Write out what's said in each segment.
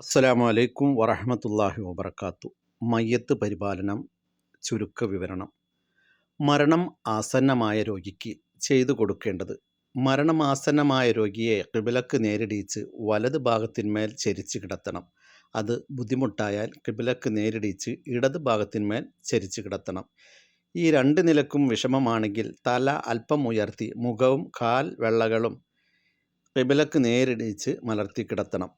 അസ്സലാമു അലൈക്കും വറഹമത്തല്ലാഹി വബർക്കാത്തു മയ്യത്ത് പരിപാലനം ചുരുക്ക വിവരണം. മരണം ആസന്നമായ രോഗിക്ക് ചെയ്തു കൊടുക്കേണ്ടത്. മരണം ആസന്നമായ രോഗിയെ കിബിലക്ക് നേരിടിച്ച് വലത് ഭാഗത്തിന്മേൽ ചരിച്ച് കിടത്തണം. അത് ബുദ്ധിമുട്ടായാൽ കിബിലക്ക് നേരിടിച്ച് ഇടത് ഭാഗത്തിന്മേൽ ചരിച്ച് കിടത്തണം. ഈ രണ്ട് നിലക്കും വിഷമമാണെങ്കിൽ തല അല്പം ഉയർത്തി മുഖവും കാൽ വെള്ളകളും കിബിലക്ക് നേരിടിച്ച് മലർത്തി കിടത്തണം.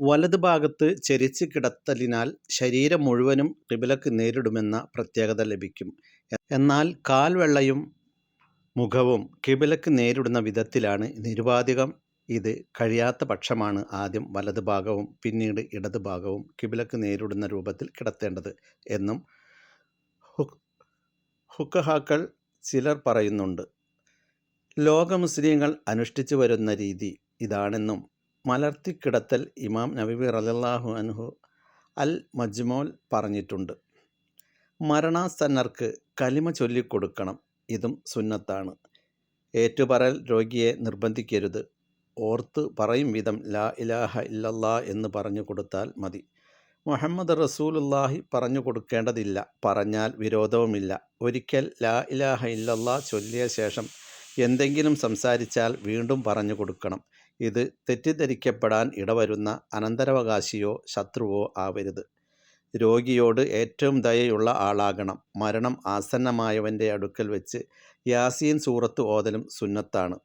വലത് ഭാഗത്ത് ചെരിച്ച് കിടത്തലിനാൽ ശരീരം മുഴുവനും കിബിലക്ക് നേരിടുമെന്ന പ്രത്യേകത ലഭിക്കും. എന്നാൽ കാൽവെള്ളയും മുഖവും കിബിലക്ക് നേരിടുന്ന വിധത്തിലാണ് നിരുപാധികം ഇത് കഴിയാത്ത പക്ഷമാണ് ആദ്യം വലത് ഭാഗവും പിന്നീട് ഇടത് ഭാഗവും കിബിലക്ക് നേരിടുന്ന രൂപത്തിൽ കിടത്തേണ്ടത് എന്നും ഹുക് ഹുക്കഹാക്കൾ ചിലർ പറയുന്നുണ്ട്. ലോക മുസ്ലിങ്ങൾ അനുഷ്ഠിച്ചു വരുന്ന രീതി ഇതാണെന്നും മലർത്തിക്കിടത്തൽ ഇമാം നബിബി റലല്ലാഹു അൻഹു അൽ മജ്മോൽ പറഞ്ഞിട്ടുണ്ട്. മരണാസന്നർക്ക് കലിമ ചൊല്ലിക്കൊടുക്കണം ഇതും സുന്നത്താണ്. ഏറ്റുപറൽ രോഗിയെ നിർബന്ധിക്കരുത്. ഓർത്ത് പറയും വിധം ലാ ഇലാഹ ഇല്ലല്ലാ എന്ന് പറഞ്ഞു കൊടുത്താൽ മതി. മുഹമ്മദ് റസൂലുല്ലാഹി പറഞ്ഞു കൊടുക്കേണ്ടതില്ല പറഞ്ഞാൽ വിരോധവുമില്ല. ഒരിക്കൽ ലാ ഇലാഹ ഇല്ലല്ലാ ചൊല്ലിയ ശേഷം എന്തെങ്കിലും സംസാരിച്ചാൽ വീണ്ടും പറഞ്ഞു കൊടുക്കണം. ഇത് തെറ്റിദ്ധരിക്കപ്പെടാൻ ഇടവരുന്ന അനന്തരാവകാശിയോ ശത്രുവോ ആവരുത്. രോഗിയോട് ഏറ്റവും ദയയുള്ള ആളാകണം. മരണം ആസന്നമായവന്റെ അടുക്കൽ വെച്ച് യാസീൻ സൂറത്ത് ഓതലും സുന്നത്താണ്.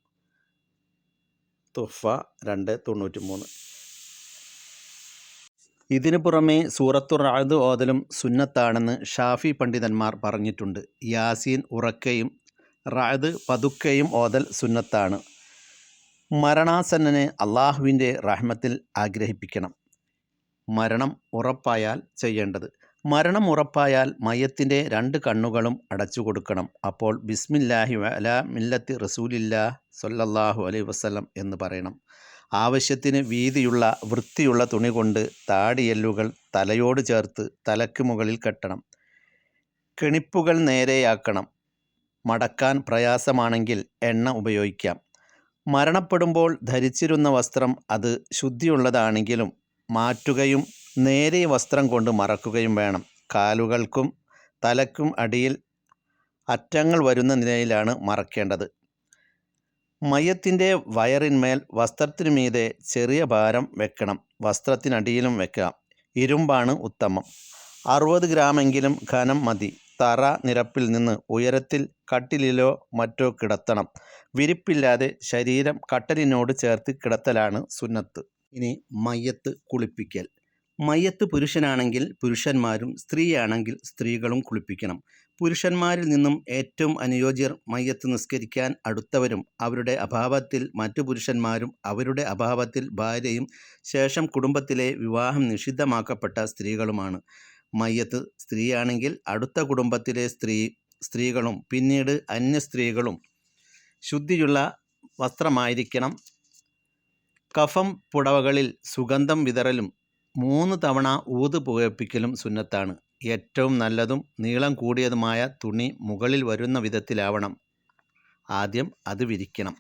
തുഫ രണ്ട് തൊണ്ണൂറ്റി മൂന്ന് ഇതിനു പുറമെ സൂറത്തു റാദ് ഓതലും സുന്നത്താണെന്ന് ഷാഫി പണ്ഡിതന്മാർ പറഞ്ഞിട്ടുണ്ട്. യാസീൻ ഉറക്കയും റാദ് പതുക്കയും ഓതൽ സുന്നത്താണ്. മരണാസന്നനെ അള്ളാഹുവിന്റെ റഹ്മത്തിൽ ആഗ്രഹിപ്പിക്കണം. മരണം ഉറപ്പായാൽ ചെയ്യേണ്ടത്. മരണം ഉറപ്പായാൽ മയത്തിന്റെ രണ്ട് കണ്ണുകളും അടച്ചു കൊടുക്കണം. അപ്പോൾ ബിസ്മില്ലാഹി അലാ മില്ലത്ത് റസൂലില്ലാ സൊല്ലാഹു അലൈ വസ്ലം എന്ന് പറയണം. ആവശ്യത്തിന് വീതിയുള്ള വൃത്തിയുള്ള തുണി കൊണ്ട് താടിയെല്ലുകൾ തലയോട് ചേർത്ത് തലയ്ക്ക് മുകളിൽ കെട്ടണം. കെണിപ്പുകൾ നേരെയാക്കണം. മടക്കാൻ പ്രയാസമാണെങ്കിൽ എണ്ണ ഉപയോഗിക്കാം. മരണപ്പെടുമ്പോൾ ധരിച്ചിരുന്ന വസ്ത്രം അത് ശുദ്ധിയുള്ളതാണെങ്കിലും മാറ്റുകയും നേരെ വസ്ത്രം കൊണ്ട് മറക്കുകയും വേണം. കാലുകൾക്കും തലക്കും അടിയിൽ അറ്റങ്ങൾ വരുന്ന നിലയിലാണ് മറക്കേണ്ടത്. മയത്തിന്റെ വയറിന്മേൽ വസ്ത്രത്തിനു മീതെ ചെറിയ ഭാരം വെക്കണം. വസ്ത്രത്തിനടിയിലും വെക്കാം. ഇരുമ്പാണ് ഉത്തമം. അറുപത് ഗ്രാമെങ്കിലും ഘനം മതി. തറ നിരപ്പിൽ നിന്ന് ഉയരത്തിൽ കട്ടിലിലോ മറ്റോ കിടത്തണം. വിരിപ്പില്ലാതെ ശരീരം കട്ടലിനോട് ചേർത്ത് കിടത്തലാണ് സുന്നത്ത്. ഇനി മയ്യത്ത് കുളിപ്പിക്കൽ. മയ്യത്ത് പുരുഷനാണെങ്കിൽ പുരുഷന്മാരും സ്ത്രീയാണെങ്കിൽ സ്ത്രീകളും കുളിപ്പിക്കണം. പുരുഷന്മാരിൽ നിന്നും ഏറ്റവും അനുയോജ്യർ മയ്യത്ത് നിസ്കരിക്കാൻ അടുത്തവരും അവരുടെ അഭാവത്തിൽ മറ്റു പുരുഷന്മാരും അവരുടെ അഭാവത്തിൽ ഭാര്യയും ശേഷം കുടുംബത്തിലെ വിവാഹം നിഷിദ്ധമാക്കപ്പെട്ട സ്ത്രീകളുമാണ്. മയ്യത്ത് സ്ത്രീയാണെങ്കിൽ അടുത്ത കുടുംബത്തിലെ സ്ത്രീ സ്ത്രീകളും പിന്നീട് അന്യ സ്ത്രീകളും ശുദ്ധിയുള്ള വസ്ത്രമായിരിക്കണം. കഫം പുടവകളിൽ സുഗന്ധം വിതറലും മൂന്ന് തവണ ഊത് പുകപ്പിക്കലും സുന്നത്താണ്. ഏറ്റവും നല്ലതും നീളം കൂടിയതുമായ തുണി മുകളിൽ വരുന്ന വിധത്തിലാവണം. ആദ്യം അത് വിരിക്കണം.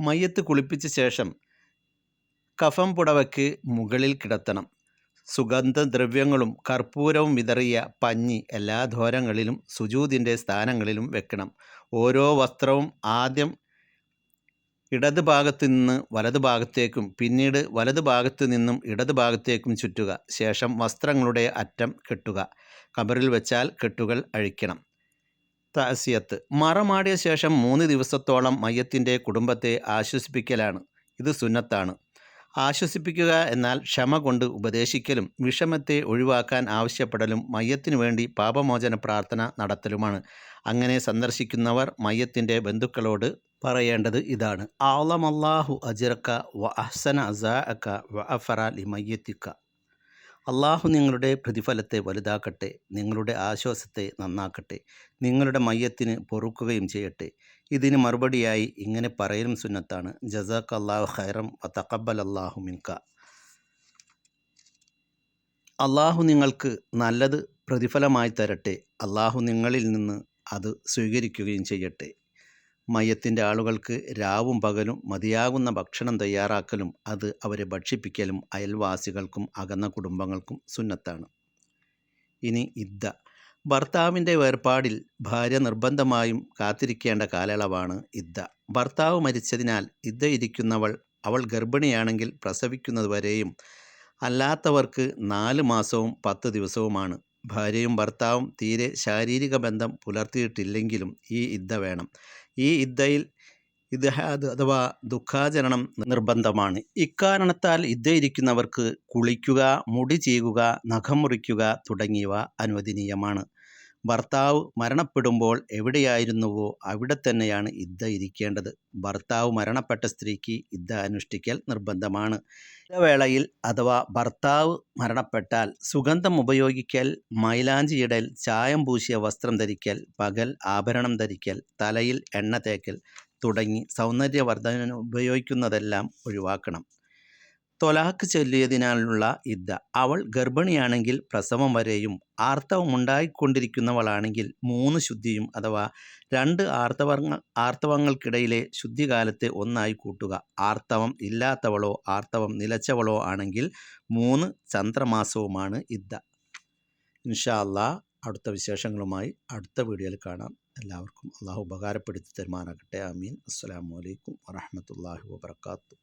മയ്യത്ത് കുളിപ്പിച്ച ശേഷം കഫം പുടവയ്ക്ക് മുകളിൽ കിടത്തണം. സുഗന്ധദ്രവ്യങ്ങളും കർപ്പൂരവും വിതറിയ പഞ്ഞി എല്ലാ ദ്വാരങ്ങളിലും സുജൂതിന്റെ സ്ഥാനങ്ങളിലും വെക്കണം. ഓരോ വസ്ത്രവും ആദ്യം ഇടത് ഭാഗത്തു നിന്ന് വലത് ഭാഗത്തേക്കും പിന്നീട് വലത് ഭാഗത്തു നിന്നും ഇടത് ഭാഗത്തേക്കും ചുറ്റുക. ശേഷം വസ്ത്രങ്ങളുടെ അറ്റം കെട്ടുക. കബറിൽ വെച്ചാൽ കെട്ടുകൾ അഴിക്കണം. താസിയത്ത്. മറമാടിയ ശേഷം മൂന്ന് ദിവസത്തോളം മയ്യത്തിന്റെ കുടുംബത്തെ ആശ്വസിപ്പിക്കലാണ്. ഇത് സുന്നത്താണ്. ആശ്വസിപ്പിക്കുക എന്നാൽ ക്ഷമ കൊണ്ട് ഉപദേശിക്കലും വിഷമത്തെ ഒഴിവാക്കാൻ ആവശ്യപ്പെടലും മയ്യത്തിനു വേണ്ടി പാപമോചന പ്രാർത്ഥന നടത്തലുമാണ്. അങ്ങനെ സന്ദർശിക്കുന്നവർ മയ്യത്തിന്റെ ബന്ധുക്കളോട് പറയേണ്ടത് ഇതാണ്. ആളമല്ലാഹു അജിറക്ക വ അഹ്സന അസാഅക്ക വ അഫറ ലി മയ്യത്തിക്ക അള്ളാഹു നിങ്ങളുടെ പ്രതിഫലത്തെ വലുതാക്കട്ടെ നിങ്ങളുടെ ആശ്വാസത്തെ നന്നാക്കട്ടെ നിങ്ങളുടെ മയ്യത്തിന് പൊറുക്കുകയും ചെയ്യട്ടെ. ഇതിന് മറുപടിയായി ഇങ്ങനെ പറയലും സുന്നത്താണ്. ജസാഖ് അള്ളാഹു ഖൈറം തക്കബൽ അള്ളാഹു മിൻക. അള്ളാഹു നിങ്ങൾക്ക് നല്ലത് പ്രതിഫലമായി തരട്ടെ. അള്ളാഹു നിങ്ങളിൽ നിന്ന് അത് സ്വീകരിക്കുകയും ചെയ്യട്ടെ. മയത്തിന്റെ ആളുകൾക്ക് രാവും പകലും മതിയാകുന്ന ഭക്ഷണം തയ്യാറാക്കലും അത് അവരെ ഭക്ഷിപ്പിക്കലും അയൽവാസികൾക്കും അകന്ന കുടുംബങ്ങൾക്കും സുന്നത്താണ്. ഇനി ഇദ്ദ. ഭർത്താവിന്റെ വേർപാടിൽ ഭാര്യ നിർബന്ധമായും കാത്തിരിക്കേണ്ട കാലയളവാണ് ഇദ്ദ. ഭർത്താവ് മരിച്ചതിനാൽ ഇദ്ദ ഇരിക്കുന്നവൾ അവൾ ഗർഭിണിയാണെങ്കിൽ പ്രസവിക്കുന്നതുവരെയും അല്ലാത്തവർക്ക് നാല് മാസവും പത്ത് ദിവസവുമാണ്. ഭാര്യയും ഭർത്താവും തീരെ ശാരീരിക ബന്ധം പുലർത്തിയിട്ടില്ലെങ്കിലും ഈ ഇദ്ദ വേണം. ഈ ഇദ്ദയിൽ ഇദ്ഹാദ് അഥവാ ദുഃഖാചരണം നിർബന്ധമാണ്. ഇക്കാരണത്താൽ ഇദ്ദയിരിക്കുന്നവർക്ക് കുളിക്കുക മുടി ചെയ്യുക നഖം മുറിക്കുക തുടങ്ങിയവ അനുവദനീയമാണ്. ഭർത്താവ് മരണപ്പെടുമ്പോൾ എവിടെയായിരുന്നുവോ അവിടെ തന്നെയാണ് ഇദ്ദ ഇരിക്കേണ്ടത്. ഭർത്താവ് മരണപ്പെട്ട സ്ത്രീക്ക് ഇദ്ദ അനുഷ്ഠിക്കൽ നിർബന്ധമാണ്. വേളയിൽ അഥവാ ഭർത്താവ് മരണപ്പെട്ടാൽ സുഗന്ധം ഉപയോഗിക്കൽ മൈലാഞ്ചിയിടൽ ചായം പൂശിയ വസ്ത്രം ധരിക്കൽ പകൽ ആഭരണം ധരിക്കൽ തലയിൽ എണ്ണ തേക്കൽ തുടങ്ങി സൗന്ദര്യവർദ്ധന ഉപയോഗിക്കുന്നതെല്ലാം ഒഴിവാക്കണം. തൊലാക്ക് ചൊല്ലിയതിനാലുള്ള ഇദ്ദ. അവൾ ഗർഭിണിയാണെങ്കിൽ പ്രസവം വരെയും ആർത്തവമുണ്ടായിക്കൊണ്ടിരിക്കുന്നവളാണെങ്കിൽ മൂന്ന് ശുദ്ധിയും അഥവാ രണ്ട് ആർത്തവങ്ങൾ ആർത്തവങ്ങൾക്കിടയിലെ ശുദ്ധികാലത്തെ ഒന്നായി കൂട്ടുക. ആർത്തവം ഇല്ലാത്തവളോ ആർത്തവം നിലച്ചവളോ ആണെങ്കിൽ മൂന്ന് ചന്ദ്രമാസവുമാണ് ഇദ്ദ. ഇൻഷാ അല്ലാ അടുത്ത വിശേഷങ്ങളുമായി അടുത്ത വീഡിയോയിൽ കാണാം. എല്ലാവർക്കും അള്ളാഹു ഉപകാരപ്പെടുത്തി തരുമാറാകട്ടെ. അമീൻ അസ്സാം വലൈക്കും വറഹ്മത്തുള്ളാഹി വബർക്കാത്തു